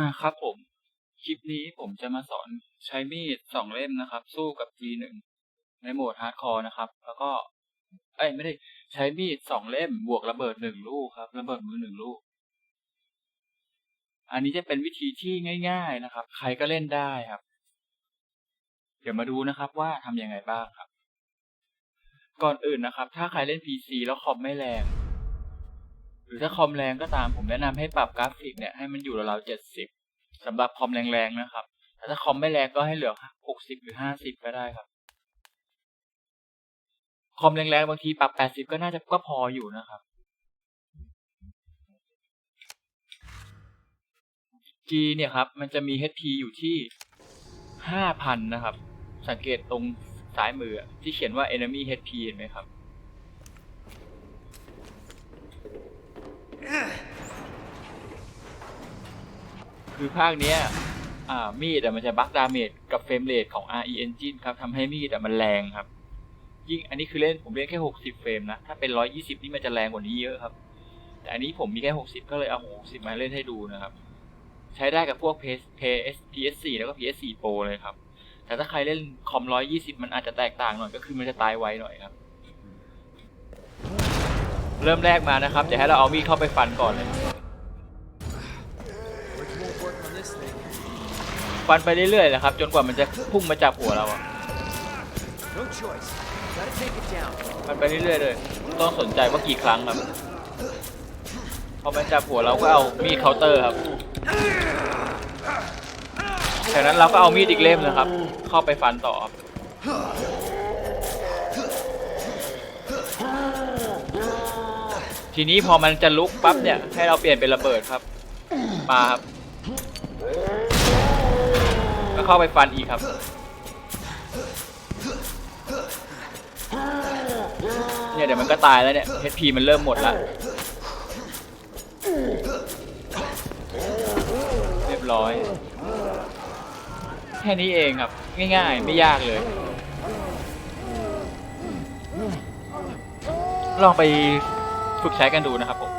่าครับผม คลิปนี้ผมจะมาสอนใช้มีดสองเล่มนะครับ สู้กับ G1 ในโหมดฮาร์ดคอร์นะครับ แล้วก็เอ้ยไม่ได้ใช้มีดสองเล่มบวกระเบิดหนึ่งลูกครับ ระเบิดมือหนึ่งลูก อันนี้จะเป็นวิธีที่ง่าย ๆนะครับ ใครก็เล่นได้ครับ เดี๋ยวมาดูนะครับว่าทำยังไงบ้างครับ ก่อนอื่นนะครับ ถ้าใครเล่น PC แล้วคอมไม่แรง หรือถ้าคอมแรงก็ตามผมแนะนำให้ปรับกราฟิกเนี่ยให้มันอยู่ราวๆเจ็ดสิบสำหรับคอมแรงๆนะครับถ้าคอมไม่แรงก็ให้เหลือหกสิบหรือห้าสิบก็ได้ครับ คอมแรงๆบางทีปรับแปดสิบก็น่าจะก็พออยู่นะครับ G เนี่ยครับ มันจะมี HP อยู่ที่ห้าพันนะครับ สังเกตตรงซ้ายมือที่เขียนว่า enemy HP เห็นไหมครับ คือภาคเนี้ยอ่ามีดอะมันจะบักดาเมจกับเฟรมเรทของ RE Engine ครับทำให้มีดอะมันแรงครับ ยิ่งอันนี้คือเล่นผมเล่นแค่ 60 เฟรมนะ ถ้าเป็น 120 นี่มันจะแรงกว่านี้เยอะครับ แต่อันนี้ผมมีแค่ 60 ก็เลยเอา 60 มาเล่นให้ดูนะครับ ใช้ได้กับพวก PS PS PS4 แล้วก็ PS4 Pro เลยครับ แต่ถ้าใครเล่นคอม 120 มันอาจจะแตกต่างหน่อยก็คือมันจะตายไวหน่อยครับ เริ่มแรกมานะครับเดี๋ยวให้เราเอามีดเข้าไปฟันก่อนเลย ฟันไปเรื่อยๆนะครับ จนกว่ามันจะพุ่งมาจับหัวเราอะ No choice. Gotta take it down. ฟันไปเรื่อยๆเลยต้องสนใจว่ากี่ครั้งครับพอมันจับหัวเราก็เอามีดเคาน์เตอร์ครับจากนั้นเราก็เอามีดอีกเล่มนะครับ เข้าไปฟันต่อครับทีนี้พอมันจะลุกปั๊บเนี่ยให้เราเปลี่ยนเป็นระเบิดครับปาครับ ก็เข้าไปฟันอีกครับ เนี่ยเดี๋ยวมันก็ตายแล้วเนี่ย HP มันเริ่มหมดละเรียบร้อย แค่นี้เองครับ ง่ายๆ ไม่ยากเลย ลองไปฝึกใช้กันดูนะครับผม